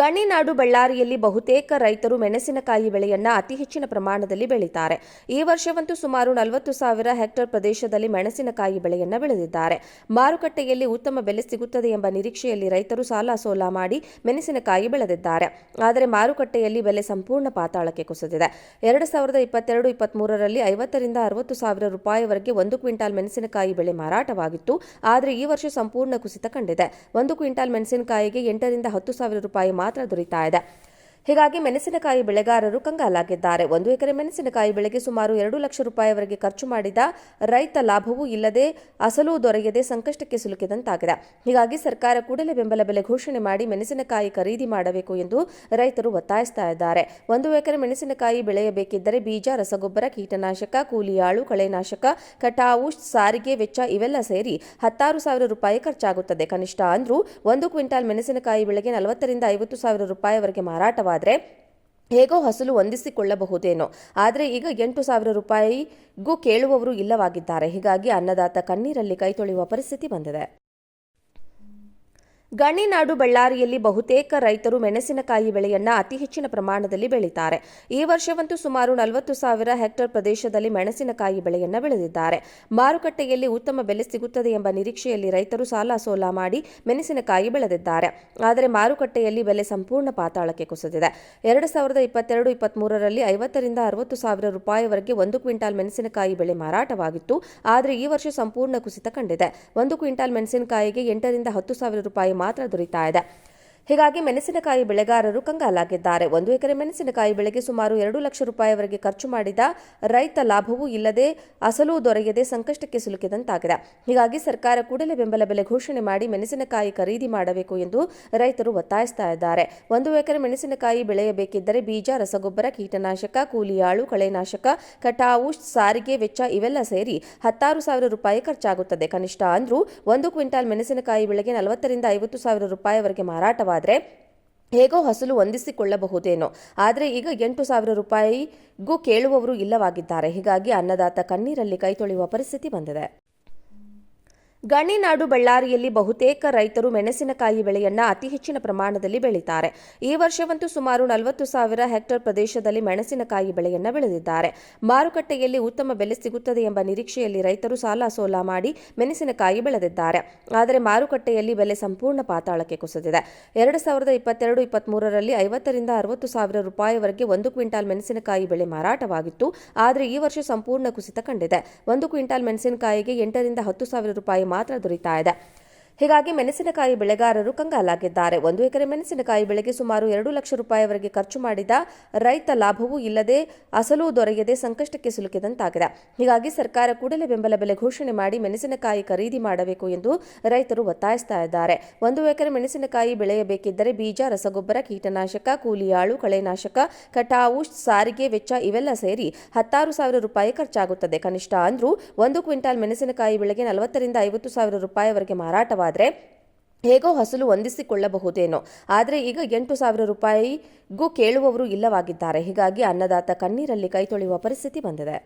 ಗಣಿನಾಡು ಬಳ್ಳಾರಿಯಲ್ಲಿ ಬಹುತೇಕ ರೈತರು ಮೆಣಸಿನಕಾಯಿ ಬೆಳೆಯನ್ನ ಅತಿ ಹೆಚ್ಚಿನ ಪ್ರಮಾಣದಲ್ಲಿ ಬೆಳೀತಾರೆ. ಈ ವರ್ಷವಂತೂ ಸುಮಾರು ನಲವತ್ತು ಸಾವಿರ ಹೆಕ್ಟೇರ್ ಪ್ರದೇಶದಲ್ಲಿ ಮೆಣಸಿನಕಾಯಿ ಬೆಳೆಯನ್ನ ಬೆಳೆದಿದ್ದಾರೆ. ಮಾರುಕಟ್ಟೆಯಲ್ಲಿ ಉತ್ತಮ ಬೆಲೆ ಸಿಗುತ್ತದೆ ಎಂಬ ನಿರೀಕ್ಷೆಯಲ್ಲಿ ರೈತರು ಸಾಲ ಸೋಲ ಮಾಡಿ ಮೆಣಸಿನಕಾಯಿ ಬೆಳೆದಿದ್ದಾರೆ. ಆದರೆ ಮಾರುಕಟ್ಟೆಯಲ್ಲಿ ಬೆಲೆ ಸಂಪೂರ್ಣ ಪಾತಾಳಕ್ಕೆ ಕುಸಿದಿದೆ. ಎರಡು ಸಾವಿರದ ಇಪ್ಪತ್ತೆರಡು ಇಪ್ಪತ್ಮೂರರಲ್ಲಿ ಐವತ್ತರಿಂದ ಅರವತ್ತು ಸಾವಿರ ರೂಪಾಯಿವರೆಗೆ ಒಂದು ಕ್ವಿಂಟಾಲ್ ಮೆಣಸಿನಕಾಯಿ ಬೆಳೆ ಮಾರಾಟವಾಗಿತ್ತು. ಆದರೆ ಈ ವರ್ಷ ಸಂಪೂರ್ಣ ಕುಸಿತ ಕಂಡಿದೆ. ಒಂದು ಕ್ವಿಂಟಾಲ್ ಮೆಣಸಿನಕಾಯಿಗೆ ಎಂಟರಿಂದ ಹತ್ತು ಸಾವಿರ ರೂಪಾಯಿ ಮಾತ್ರ ದೊರೀತಾ ಇದೆ. ಹೀಗಾಗಿ ಮೆಣಸಿನಕಾಯಿ ಬೆಳೆಗಾರರು ಕಂಗಾಲಾಗಿದ್ದಾರೆ. ಒಂದು ಎಕರೆ ಮೆಣಸಿನಕಾಯಿ ಬೆಳೆಗೆ ಸುಮಾರು ಎರಡು ಲಕ್ಷ ರೂಪಾಯಿವರೆಗೆ ಖರ್ಚು ಮಾಡಿದ ರೈತ ಲಾಭವೂ ಇಲ್ಲದೆ ಅಸಲು ದೊರೆಯದೆ ಸಂಕಷ್ಟಕ್ಕೆ ಸಿಲುಕಿದಂತಾಗಿದೆ. ಹೀಗಾಗಿ ಸರ್ಕಾರ ಕೂಡಲೇ ಬೆಂಬಲ ಬೆಲೆ ಘೋಷಣೆ ಮಾಡಿ ಮೆಣಸಿನಕಾಯಿ ಖರೀದಿ ಮಾಡಬೇಕು ಎಂದು ರೈತರು ಒತ್ತಾಯಿಸ್ತಾ ಇದ್ದಾರೆ. ಒಂದು ಎಕರೆ ಮೆಣಸಿನಕಾಯಿ ಬೆಳೆಯಬೇಕಿದ್ದರೆ ಬೀಜ, ರಸಗೊಬ್ಬರ, ಕೀಟನಾಶಕ ಕೂಲಿಯಾಳು ಕಳೆನಾಶಕ, ಕಟಾವು, ಸಾರಿಗೆ ವೆಚ್ಚ ಇವೆಲ್ಲ ಸೇರಿ ಹತ್ತಾರು ಸಾವಿರ ರೂಪಾಯಿ ಖರ್ಚಾಗುತ್ತದೆ. ಕನಿಷ್ಠ ಅಂದ್ರೂ ಒಂದು ಕ್ವಿಂಟಾಲ್ ಮೆಣಸಿನಕಾಯಿ ಬೆಳೆಗೆ ನಲವತ್ತರಿಂದ ಐವತ್ತು ಸಾವಿರ ರೂಪಾಯಿವರೆಗೆ ಮಾರಾಟವಾದರೆ ಹೇಗೋ ಹಸಲು ಹೊಂದಿಸಿಕೊಳ್ಳಬಹುದೇನೋ. ಆದರೆ ಈಗ ಎಂಟು ಸಾವಿರ ರೂಪಾಯಿಗೂ ಕೇಳುವವರು ಇಲ್ಲವಾಗಿದ್ದಾರೆ. ಹೀಗಾಗಿ ಅನ್ನದಾತ ಕಣ್ಣೀರಲ್ಲಿ ಕೈ ತೊಳೆಯುವ ಪರಿಸ್ಥಿತಿ ಬಂದಿದೆ. ಗಣಿನಾಡು ಬಳ್ಳಾರಿಯಲ್ಲಿ ಬಹುತೇಕ ರೈತರು ಮೆಣಸಿನಕಾಯಿ ಬೆಳೆಯನ್ನ ಅತಿ ಹೆಚ್ಚಿನ ಪ್ರಮಾಣದಲ್ಲಿ ಬೆಳೀತಾರೆ. ಈ ವರ್ಷವಂತೂ ಸುಮಾರು ನಲವತ್ತು ಸಾವಿರ ಹೆಕ್ಟೇರ್ ಪ್ರದೇಶದಲ್ಲಿ ಮೆಣಸಿನಕಾಯಿ ಬೆಳೆಯನ್ನ ಬೆಳೆದಿದ್ದಾರೆ. ಮಾರುಕಟ್ಟೆಯಲ್ಲಿ ಉತ್ತಮ ಬೆಲೆ ಸಿಗುತ್ತದೆ ಎಂಬ ನಿರೀಕ್ಷೆಯಲ್ಲಿ ರೈತರು ಸಾಲ ಸೋಲ ಮಾಡಿ ಮೆಣಸಿನಕಾಯಿ ಬೆಳೆದಿದ್ದಾರೆ. ಆದರೆ ಮಾರುಕಟ್ಟೆಯಲ್ಲಿ ಬೆಲೆ ಸಂಪೂರ್ಣ ಪಾತಾಳಕ್ಕೆ ಕುಸಿದಿದೆ. ಎರಡು ಸಾವಿರದ ಇಪ್ಪತ್ತೆರಡು ಇಪ್ಪತ್ಮೂರರಲ್ಲಿ ಐವತ್ತರಿಂದ ಅರವತ್ತು ಸಾವಿರ ರೂಪಾಯಿವರೆಗೆ ಒಂದು ಕ್ವಿಂಟಾಲ್ ಮೆಣಸಿನಕಾಯಿ ಬೆಳೆ ಮಾರಾಟವಾಗಿತ್ತು. ಆದರೆ ಈ ವರ್ಷ ಸಂಪೂರ್ಣ ಕುಸಿತ ಕಂಡಿದೆ. ಒಂದು ಕ್ವಿಂಟಾಲ್ ಮೆಣಸಿನಕಾಯಿಗೆ ಎಂಟರಿಂದ ಹತ್ತು ಸಾವಿರ ರೂಪಾಯಿ ಮಾತ್ರ ದೊರೀತಾ ಇದೆ. ಹೀಗಾಗಿ ಮೆಣಸಿನಕಾಯಿ ಬೆಳೆಗಾರರು ಕಂಗಾಲಾಗಿದ್ದಾರೆ. ಒಂದು ಎಕರೆ ಮೆಣಸಿನಕಾಯಿ ಬೆಳೆಗೆ ಸುಮಾರು ಎರಡು ಲಕ್ಷ ರೂಪಾಯಿವರೆಗೆ ಖರ್ಚು ಮಾಡಿದ ರೈತ ಲಾಭವೂ ಇಲ್ಲದೆ ಅಸಲು ದೊರೆಯದೆ ಸಂಕಷ್ಟಕ್ಕೆ ಸಿಲುಕಿದಂತಾಗಿದೆ. ಹೀಗಾಗಿ ಸರ್ಕಾರ ಕೂಡಲೇ ಬೆಂಬಲ ಬೆಲೆ ಘೋಷಣೆ ಮಾಡಿ ಮೆಣಸಿನಕಾಯಿ ಖರೀದಿ ಮಾಡಬೇಕು ಎಂದು ರೈತರು ಒತ್ತಾಯಿಸ್ತಾ ಇದ್ದಾರೆ. ಒಂದು ಎಕರೆ ಮೆಣಸಿನಕಾಯಿ ಬೆಳೆಯಬೇಕಿದ್ದರೆ ಬೀಜ, ರಸಗೊಬ್ಬರ, ಕೀಟನಾಶಕ ಕೂಲಿಯಾಳು ಕಳೆನಾಶಕ, ಕಟಾವು, ಸಾರಿಗೆ ವೆಚ್ಚ ಇವೆಲ್ಲ ಸೇರಿ ಹತ್ತಾರು ಸಾವಿರ ರೂಪಾಯಿ ಖರ್ಚಾಗುತ್ತದೆ. ಕನಿಷ್ಠ ಅಂದ್ರೂ ಒಂದು ಕ್ವಿಂಟಾಲ್ ಮೆಣಸಿನಕಾಯಿ ಬೆಳೆಗೆ ನಲವತ್ತರಿಂದ ಐವತ್ತು ಸಾವಿರ ರೂಪಾಯಿವರೆಗೆ ಮಾರಾಟವಾದರೆ ಹೇಗೋ ಹಸಲು ಹೊಂದಿಸಿಕೊಳ್ಳಬಹುದೇನೋ. ಆದರೆ ಈಗ ಎಂಟು ಸಾವಿರ ರೂಪಾಯಿಗೂ ಕೇಳುವವರು ಇಲ್ಲವಾಗಿದ್ದಾರೆ. ಹೀಗಾಗಿ ಅನ್ನದಾತ ಕಣ್ಣೀರಲ್ಲಿ ಕೈ ತೊಳೆಯುವ ಪರಿಸ್ಥಿತಿ ಬಂದಿದೆ. ಗಣಿನಾಡು ಬಳ್ಳಾರಿಯಲ್ಲಿ ಬಹುತೇಕ ರೈತರು ಮೆಣಸಿನಕಾಯಿ ಬೆಳೆಯನ್ನ ಅತಿ ಹೆಚ್ಚಿನ ಪ್ರಮಾಣದಲ್ಲಿ ಬೆಳೀತಾರೆ. ಈ ವರ್ಷವಂತೂ ಸುಮಾರು ನಲವತ್ತು ಸಾವಿರ ಹೆಕ್ಟೇರ್ ಪ್ರದೇಶದಲ್ಲಿ ಮೆಣಸಿನಕಾಯಿ ಬೆಳೆಯನ್ನ ಬೆಳೆದಿದ್ದಾರೆ. ಮಾರುಕಟ್ಟೆಯಲ್ಲಿ ಉತ್ತಮ ಬೆಲೆ ಸಿಗುತ್ತದೆ ಎಂಬ ನಿರೀಕ್ಷೆಯಲ್ಲಿ ರೈತರು ಸಾಲ ಸೋಲ ಮಾಡಿ ಮೆಣಸಿನಕಾಯಿ ಬೆಳೆದಿದ್ದಾರೆ. ಆದರೆ ಮಾರುಕಟ್ಟೆಯಲ್ಲಿ ಬೆಲೆ ಸಂಪೂರ್ಣ ಪಾತಾಳಕ್ಕೆ ಕುಸಿದಿದೆ. ಎರಡು ಸಾವಿರದ ಇಪ್ಪತ್ತೆರಡು ಇಪ್ಪತ್ಮೂರರಲ್ಲಿ ಐವತ್ತರಿಂದ ಅರವತ್ತು ಸಾವಿರ ರೂಪಾಯಿವರೆಗೆ ಒಂದು ಕ್ವಿಂಟಾಲ್ ಮೆಣಸಿನಕಾಯಿ ಬೆಳೆ ಮಾರಾಟವಾಗಿತ್ತು. ಆದರೆ ಈ ವರ್ಷ ಸಂಪೂರ್ಣ ಕುಸಿತ ಕಂಡಿದೆ. ಒಂದು ಕ್ವಿಂಟಾಲ್ ಮೆಣಸಿನಕಾಯಿಗೆ ಎಂಟರಿಂದ ಹತ್ತು ಸಾವಿರ ರೂಪಾಯಿ ಮಾತ್ರ ದೊರೀತಾ ಇದೆ. ಹೀಗಾಗಿ ಮೆಣಸಿನಕಾಯಿ ಬೆಳೆಗಾರರು ಕಂಗಾಲಾಗಿದ್ದಾರೆ. ಒಂದು ಎಕರೆ ಮೆಣಸಿನಕಾಯಿ ಬೆಳೆಗೆ ಸುಮಾರು ಎರಡು ಲಕ್ಷ ರೂಪಾಯಿವರೆಗೆ ಖರ್ಚು ಮಾಡಿದ ರೈತ ಲಾಭವೂ ಇಲ್ಲದೆ ಅಸಲು ದೊರೆಯದೆ ಸಂಕಷ್ಟಕ್ಕೆ ಸಿಲುಕಿದಂತಾಗಿದೆ. ಹೀಗಾಗಿ ಸರ್ಕಾರ ಕೂಡಲೇ ಬೆಂಬಲ ಬೆಲೆ ಘೋಷಣೆ ಮಾಡಿ ಮೆಣಸಿನಕಾಯಿ ಖರೀದಿ ಮಾಡಬೇಕು ಎಂದು ರೈತರು ಒತ್ತಾಯಿಸ್ತಾ ಇದ್ದಾರೆ. ಒಂದು ಎಕರೆ ಮೆಣಸಿನಕಾಯಿ ಬೆಳೆಯಬೇಕಿದ್ದರೆ ಬೀಜ, ರಸಗೊಬ್ಬರ, ಕೀಟನಾಶಕ ಕೂಲಿಯಾಳು ಕಳೆನಾಶಕ, ಕಟಾವು, ಸಾರಿಗೆ ವೆಚ್ಚ ಇವೆಲ್ಲ ಸೇರಿ ಹತ್ತಾರು ಸಾವಿರ ರೂಪಾಯಿ ಖರ್ಚಾಗುತ್ತದೆ. ಕನಿಷ್ಠ ಅಂದ್ರೂ ಒಂದು ಕ್ವಿಂಟಾಲ್ ಮೆಣಸಿನಕಾಯಿ ಬೆಳೆಗೆ ನಲವತ್ತರಿಂದ ಐವತ್ತು ಸಾವಿರ ರೂಪಾಯಿವರೆಗೆ ಮಾರಾಟವಾದರೆ ಹೇಗೋ ಹಸಲು ಹೊಂದಿಸಿಕೊಳ್ಳಬಹುದೇನೋ. ಆದರೆ ಈಗ ಎಂಟು ಸಾವಿರ ರೂಪಾಯಿಗೂ ಕೇಳುವವರು ಇಲ್ಲವಾಗಿದ್ದಾರೆ. ಹೀಗಾಗಿ ಅನ್ನದಾತ ಕಣ್ಣೀರಲ್ಲಿ ಕೈ ತೊಳೆಯುವ ಪರಿಸ್ಥಿತಿ ಬಂದಿದೆ.